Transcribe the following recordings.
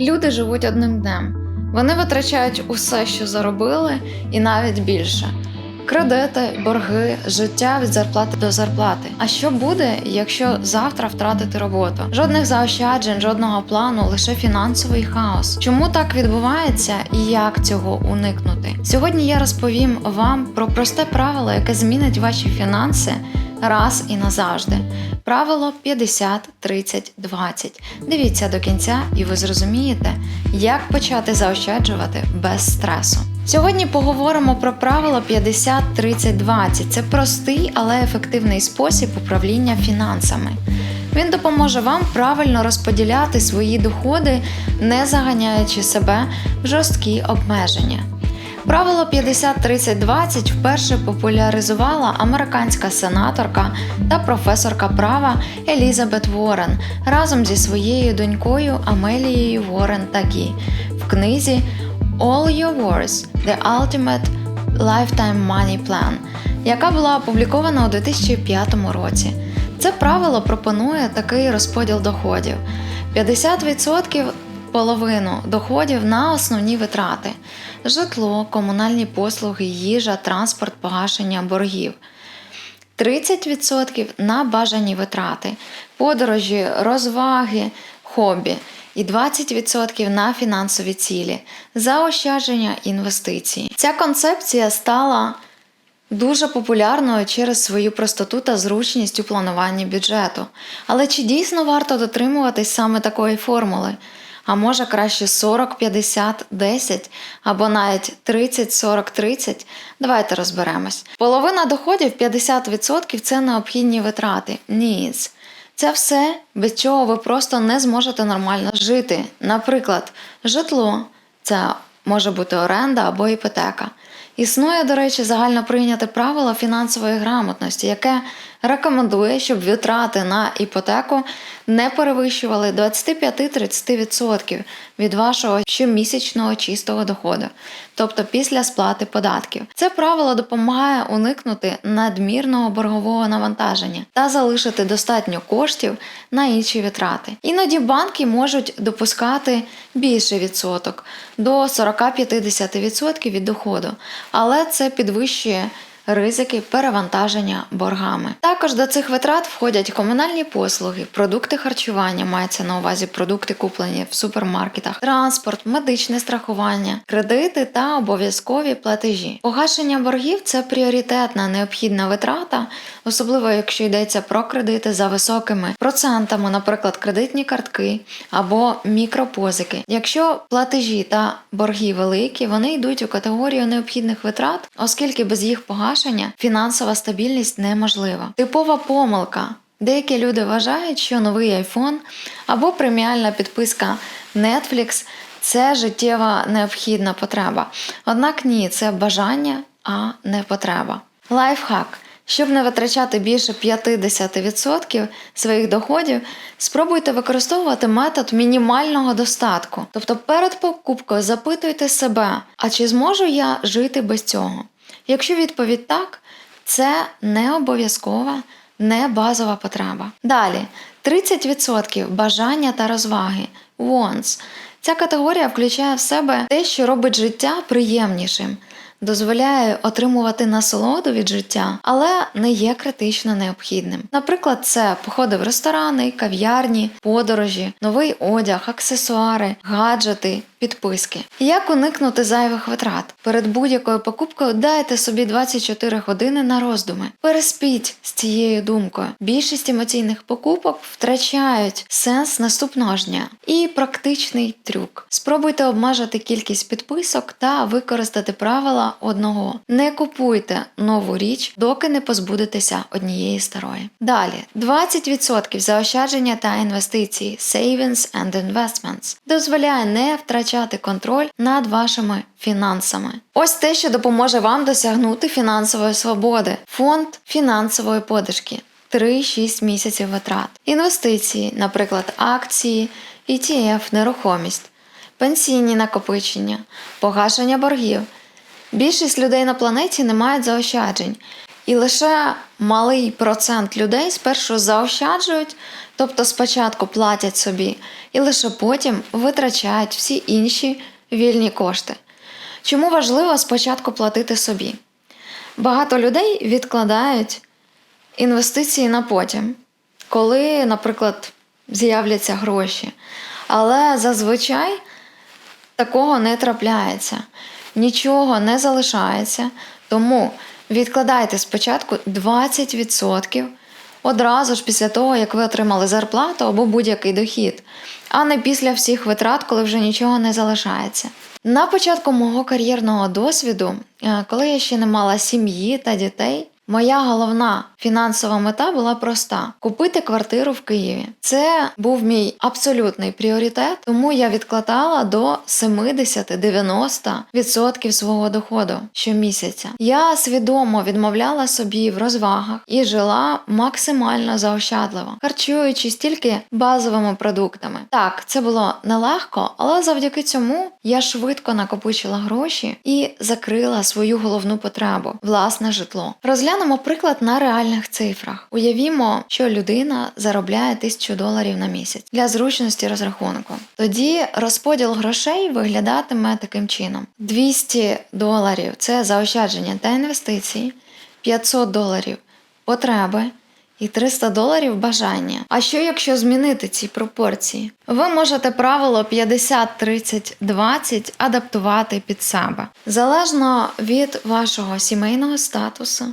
Люди живуть одним днем. Вони витрачають усе, що заробили, і навіть більше. Кредити, борги, життя від зарплати до зарплати. А що буде, якщо завтра втратити роботу? Жодних заощаджень, жодного плану, лише фінансовий хаос. Чому так відбувається і як цього уникнути? Сьогодні я розповім вам про просте правило, яке змінить ваші фінанси раз і назавжди. Правило 50, 30, 20. Дивіться до кінця, і ви зрозумієте, як почати заощаджувати без стресу. Сьогодні поговоримо про правило 50, 30, 20. Це простий, але ефективний спосіб управління фінансами. Він допоможе вам правильно розподіляти свої доходи, не заганяючи себе в жорсткі обмеження. Правило 50-30-20 вперше популяризувала американська сенаторка та професорка права Елізабет Ворен разом зі своєю донькою Амелією Ворен Тагі в книзі All Your Wars – The Ultimate Lifetime Money Plan, яка була опублікована у 2005 році. Це правило пропонує такий розподіл доходів: 50% половину доходів на основні витрати: житло, комунальні послуги, їжа, транспорт, погашення боргів. 30% на бажані витрати, подорожі, розваги, хобі і 20% на фінансові цілі, заощадження інвестиції. Ця концепція стала дуже популярною через свою простоту та зручність у плануванні бюджету. Але чи дійсно варто дотримуватись саме такої формули? А може краще 40, 50, 10 або навіть 30, 40, 30? Давайте розберемось. Половина доходів 50% це необхідні витрати. Needs. Це все, без чого ви просто не зможете нормально жити. Наприклад, житло це може бути оренда або іпотека. Існує, до речі, загально прийняте правило фінансової грамотності, яке рекомендує, щоб витрати на іпотеку не перевищували 25-30% від вашого щомісячного чистого доходу, тобто після сплати податків. Це правило допомагає уникнути надмірного боргового навантаження та залишити достатньо коштів на інші витрати. Іноді банки можуть допускати більший відсоток до 40-50% від доходу, але це підвищує ризики перевантаження боргами. Також до цих витрат входять комунальні послуги, продукти харчування, мається на увазі продукти куплені в супермаркетах, транспорт, медичне страхування, кредити та обов'язкові платежі. Погашення боргів це пріоритетна необхідна витрата, особливо якщо йдеться про кредити за високими процентами, наприклад, кредитні картки або мікропозики. Якщо платежі та борги великі, вони йдуть у категорію необхідних витрат, оскільки без їх погашення фінансова стабільність неможлива. Типова помилка. Деякі люди вважають, що новий iPhone або преміальна підписка Netflix це життєва необхідна потреба. Однак ні, це бажання, а не потреба. Лайфхак. Щоб не витрачати більше 50% своїх доходів, спробуйте використовувати метод мінімального достатку. Тобто перед покупкою запитуйте себе, а чи зможу я жити без цього? Якщо відповідь так, це не обов'язкова, не базова потреба. Далі 30% бажання та розваги wants. Ця категорія включає в себе те, що робить життя приємнішим, дозволяє отримувати насолоду від життя, але не є критично необхідним. Наприклад, це походи в ресторани, кав'ярні, подорожі, новий одяг, аксесуари, гаджети. Підписки. Як уникнути зайвих витрат? Перед будь-якою покупкою дайте собі 24 години на роздуми. Переспіть з цією думкою. Більшість емоційних покупок втрачають сенс наступного ж дня. І практичний трюк. Спробуйте обмежити кількість підписок та використати правила одного. Не купуйте нову річ, доки не позбудетеся однієї старої. Далі 20% заощадження та інвестиції Savings and Investments дозволяє не втрачати контроль над вашими фінансами. Ось те, що допоможе вам досягнути фінансової свободи. Фонд фінансової подушки. 3-6 місяців витрат. Інвестиції, наприклад, акції, ETF, нерухомість, пенсійні накопичення, погашення боргів. Більшість людей на планеті не мають заощаджень. І лише малий процент людей спершу заощаджують, Тобто спочатку платять собі і лише потім витрачають всі інші вільні кошти. Чому важливо спочатку платити собі? Багато людей відкладають інвестиції на потім, коли, наприклад, з'являться гроші. Але зазвичай такого не трапляється, нічого не залишається. Тому відкладайте спочатку 20% одразу ж після того, як ви отримали зарплату або будь-який дохід, а не після всіх витрат, коли вже нічого не залишається. На початку мого кар'єрного досвіду, е, коли я ще не мала сім'ї та дітей, Моя головна фінансова мета була проста: купити квартиру в Києві. Це був мій абсолютний пріоритет, тому я відкладала до 70-90% свого доходу щомісяця. Я свідомо відмовляла собі в розвагах і жила максимально заощадливо, харчуючись тільки базовими продуктами. Так, це було нелегко, але завдяки цьому я швидко накопичила гроші і закрила свою головну потребу власне житло. Розглянемо приклад на реальних цифрах. Уявімо, що людина заробляє тисячу доларів на місяць для зручності розрахунку. Тоді розподіл грошей виглядатиме таким чином: 200 доларів це заощадження та інвестиції, 500 доларів потреби. І 300 доларів бажання. А що якщо змінити ці пропорції? Ви можете правило 50-30-20 адаптувати під себе залежно від вашого сімейного статусу,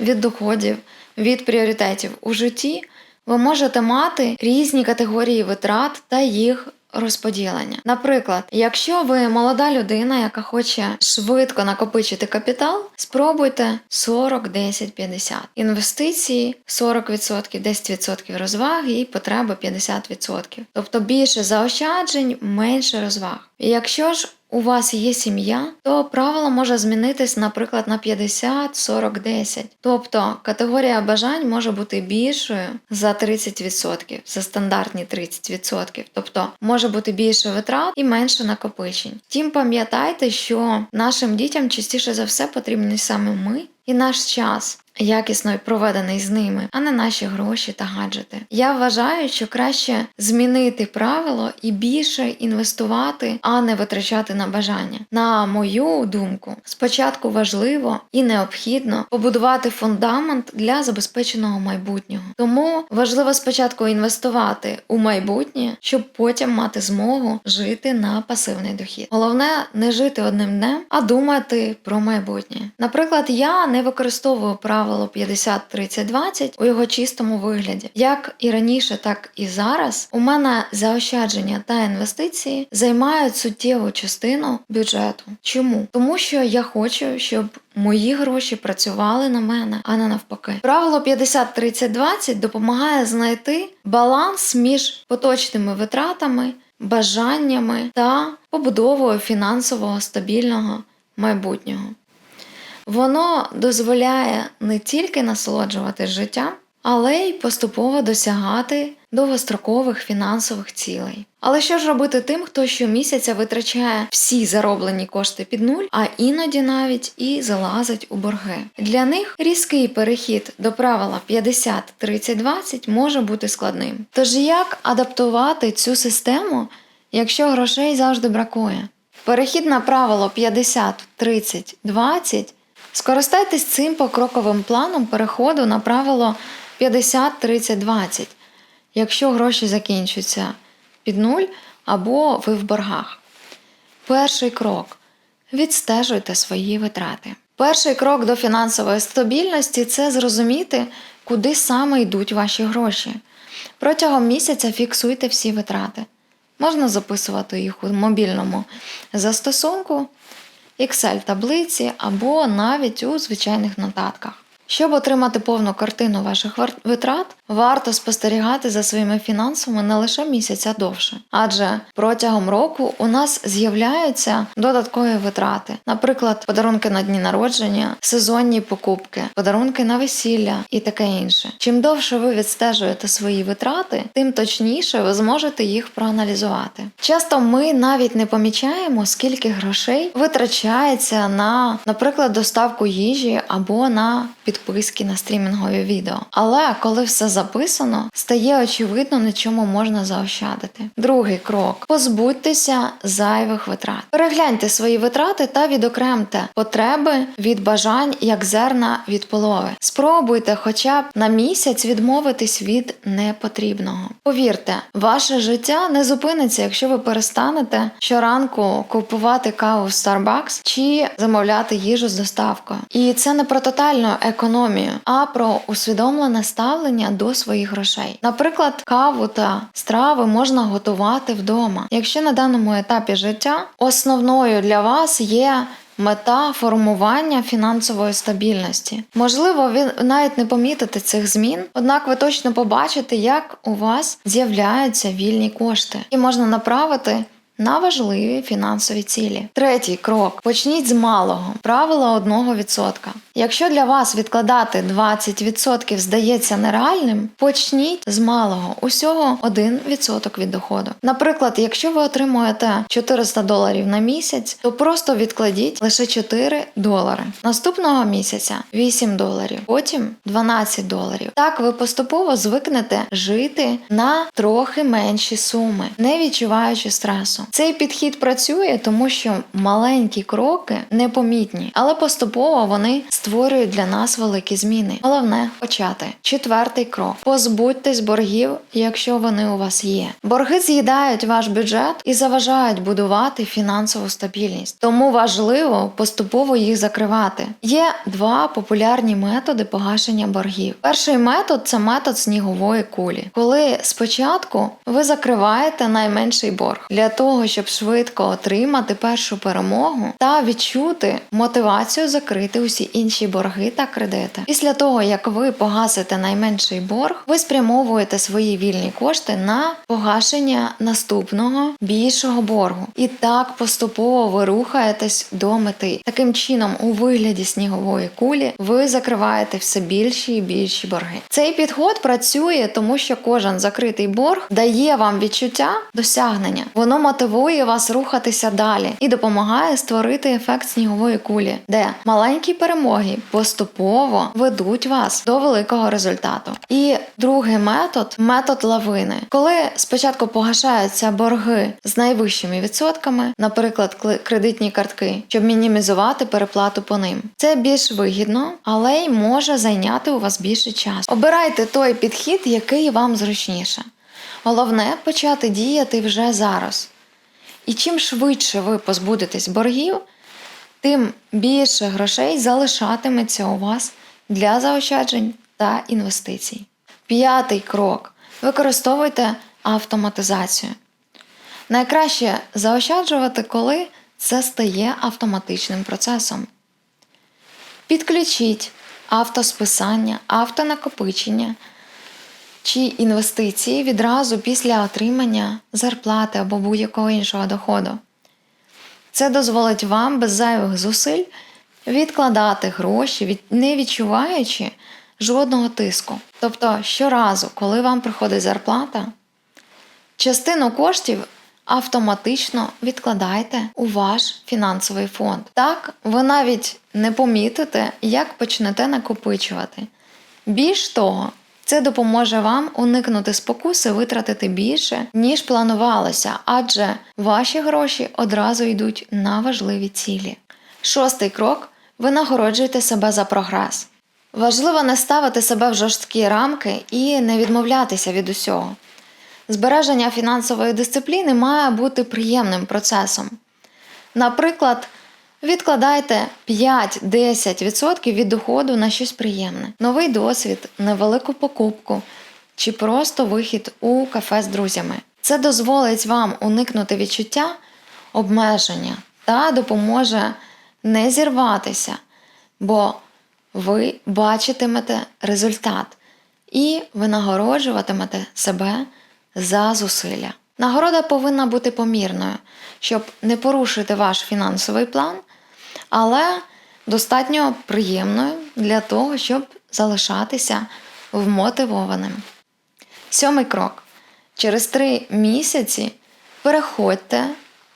від доходів, від пріоритетів у житті. Ви можете мати різні категорії витрат та їх розподілення. Наприклад, якщо ви молода людина, яка хоче швидко накопичити капітал, спробуйте 40, 10, 50. Інвестиції 40%, 10% розваги і потреби 50%. Тобто більше заощаджень, менше розваг. І якщо ж у вас є сім'я, то правило може змінитись, наприклад, на 50, 40, 10. Тобто категорія бажань може бути більшою за 30%, за стандартні 30%. Тобто може бути більше витрат і менше накопичень. Втім, пам'ятайте, що нашим дітям частіше за все потрібні саме ми і наш час. Якісно й проведений з ними, а не наші гроші та гаджети. Я вважаю, що краще змінити правило і більше інвестувати, а не витрачати на бажання. На мою думку, спочатку важливо і необхідно побудувати фундамент для забезпеченого майбутнього. Тому важливо спочатку інвестувати у майбутнє, щоб потім мати змогу жити на пасивний дохід. Головне не жити одним днем, а думати про майбутнє. Наприклад, я не використовую право правило 50-30-20 у його чистому вигляді. Як і раніше, так і зараз у мене заощадження та інвестиції займають суттєву частину бюджету. Чому? Тому що я хочу, щоб мої гроші працювали на мене, а не навпаки. Правило 50-30-20 допомагає знайти баланс між поточними витратами, бажаннями та побудовою фінансового стабільного майбутнього. Воно дозволяє не тільки насолоджувати життям, але й поступово досягати довгострокових фінансових цілей. Але що ж робити тим, хто щомісяця витрачає всі зароблені кошти під нуль, а іноді навіть і залазить у борги? Для них різкий перехід до правила 50-30-20 може бути складним. Тож як адаптувати цю систему, якщо грошей завжди бракує? Перехід на правило 50-30-20 Скористайтесь цим покроковим планом переходу на правило 50-30-20, якщо гроші закінчуються під нуль або ви в боргах. Перший крок відстежуйте свої витрати. Перший крок до фінансової стабільності це зрозуміти, куди саме йдуть ваші гроші. Протягом місяця фіксуйте всі витрати. Можна записувати їх у мобільному застосунку Excel-таблиці або навіть у звичайних нотатках. Щоб отримати повну картину ваших витрат, варто спостерігати за своїми фінансами не лише місяця довше, адже протягом року у нас з'являються додаткові витрати, наприклад, подарунки на дні народження, сезонні покупки, подарунки на весілля і таке інше. Чим довше ви відстежуєте свої витрати, тим точніше ви зможете їх проаналізувати. Часто ми навіть не помічаємо, скільки грошей витрачається на, наприклад, доставку їжі або на підписки на стрімінгові відео. Але коли все записано, стає очевидно, на чому можна заощадити. Другий крок: позбудьтеся зайвих витрат. Перегляньте свої витрати та відокремте потреби від бажань як зерна від полови. Спробуйте хоча б на місяць відмовитись від непотрібного. Повірте, ваше життя не зупиниться, якщо ви перестанете щоранку купувати каву в Starbucks чи замовляти їжу з доставкою. І це не про тотальну економію, а про усвідомлене ставлення до своїх грошей. Наприклад, каву та страви можна готувати вдома. Якщо на даному етапі життя основною для вас є Мета формування фінансової стабільності. Можливо, ви навіть не помітите цих змін, однак ви точно побачите, як у вас з'являються вільні кошти, і можна направити. На важливі фінансові цілі. Третій крок: почніть з малого правила 1%. Якщо для вас відкладати 20% здається нереальним, почніть з малого, усього 1% від доходу. Наприклад, якщо ви отримуєте 400 доларів на місяць, то просто відкладіть лише 4 долари. Наступного місяця 8 доларів, потім 12 доларів. Так ви поступово звикнете жити на трохи менші суми, не відчуваючи стресу. Цей підхід працює, тому що маленькі кроки непомітні, але поступово вони створюють для нас великі зміни. Головне почати. Четвертий крок: позбудьтесь боргів, якщо вони у вас є. Борги з'їдають ваш бюджет і заважають будувати фінансову стабільність. Тому важливо поступово їх закривати. Є два популярні методи погашення боргів. Перший метод це метод снігової кулі, коли спочатку ви закриваєте найменший борг для того, щоб швидко отримати першу перемогу та відчути мотивацію закрити усі інші борги та кредити. Після того, як ви погасите найменший борг, ви спрямовуєте свої вільні кошти на погашення наступного більшого боргу. І так поступово ви рухаєтесь до мети. Таким чином, у вигляді снігової кулі, ви закриваєте все більші і більші борги. Цей підход працює, тому що кожен закритий борг дає вам відчуття досягнення. Воно мотивує вас рухатися далі і допомагає створити ефект снігової кулі, де маленькі перемоги поступово ведуть вас до великого результату. І другий метод метод лавини, коли спочатку погашаються борги з найвищими відсотками, наприклад, кредитні картки, щоб мінімізувати переплату по ним. Це більш вигідно, але й може зайняти у вас більше часу. Обирайте той підхід, який вам зручніше. Головне почати діяти вже зараз. І чим швидше ви позбудетесь боргів, тим більше грошей залишатиметься у вас для заощаджень та інвестицій. П'ятий крок: використовуйте автоматизацію. Найкраще заощаджувати, коли це стає автоматичним процесом. Підключіть автосписання, автонакопичення чи інвестиції відразу після отримання зарплати або будь-якого іншого доходу. Це дозволить вам без зайвих зусиль відкладати гроші, не відчуваючи жодного тиску. Тобто, щоразу, коли вам приходить зарплата, частину коштів автоматично відкладайте у ваш фінансовий фонд. Так, ви навіть не помітите, як почнете накопичувати. Більш того, це допоможе вам уникнути спокуси витратити більше, ніж планувалося, адже ваші гроші одразу йдуть на важливі цілі. Шостий крок ви нагороджуєте себе за прогрес. Важливо не ставити себе в жорсткі рамки і не відмовлятися від усього. Збереження фінансової дисципліни має бути приємним процесом. Наприклад, відкладайте 5-10% від доходу на щось приємне, новий досвід, невелику покупку чи просто вихід у кафе з друзями. Це дозволить вам уникнути відчуття обмеження та допоможе не зірватися, бо ви бачитимете результат і винагороджуватимете себе за зусилля. Нагорода повинна бути помірною, щоб не порушити ваш фінансовий план, але достатньо приємною для того, щоб залишатися вмотивованим. Сьомий крок. Через три місяці переходьте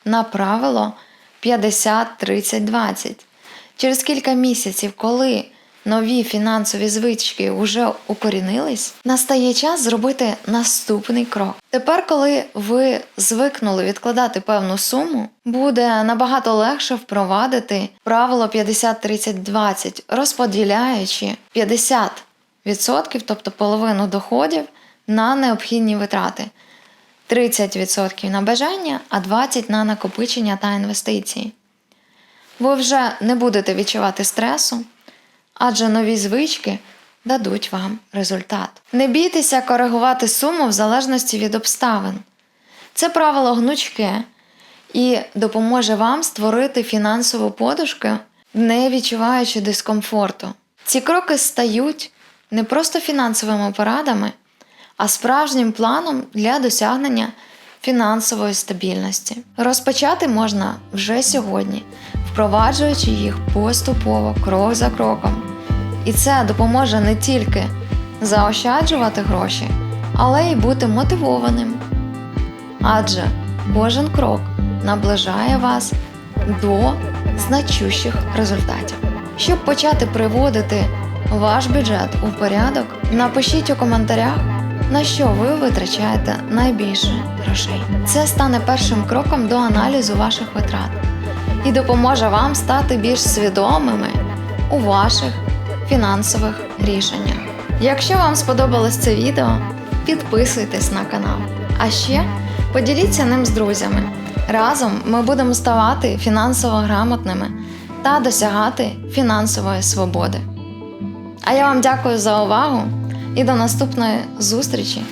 на правило 50-30-20. Через кілька місяців, коли нові фінансові звички вже укорінились, настає час зробити наступний крок. Тепер, коли ви звикнули відкладати певну суму, буде набагато легше впровадити правило 50-30-20, розподіляючи 50%, тобто половину доходів, на необхідні витрати. 30% на бажання, а 20% на накопичення та інвестиції. Ви вже не будете відчувати стресу, адже нові звички дадуть вам результат. Не бійтеся коригувати суму в залежності від обставин. Це правило гнучке і допоможе вам створити фінансову подушку, не відчуваючи дискомфорту. Ці кроки стають не просто фінансовими порадами, а справжнім планом для досягнення фінансової стабільності. Розпочати можна вже сьогодні, впроваджуючи їх поступово, крок за кроком. І це допоможе не тільки заощаджувати гроші, але й бути мотивованим. Адже кожен крок наближає вас до значущих результатів. Щоб почати приводити ваш бюджет у порядок, напишіть у коментарях, на що ви витрачаєте найбільше грошей. Це стане першим кроком до аналізу ваших витрат і допоможе вам стати більш свідомими у ваших фінансових рішеннях. Якщо вам сподобалось це відео, підписуйтесь на канал. А ще поділіться ним з друзями. Разом ми будемо ставати фінансово грамотними та досягати фінансової свободи. А я вам дякую за увагу і до наступної зустрічі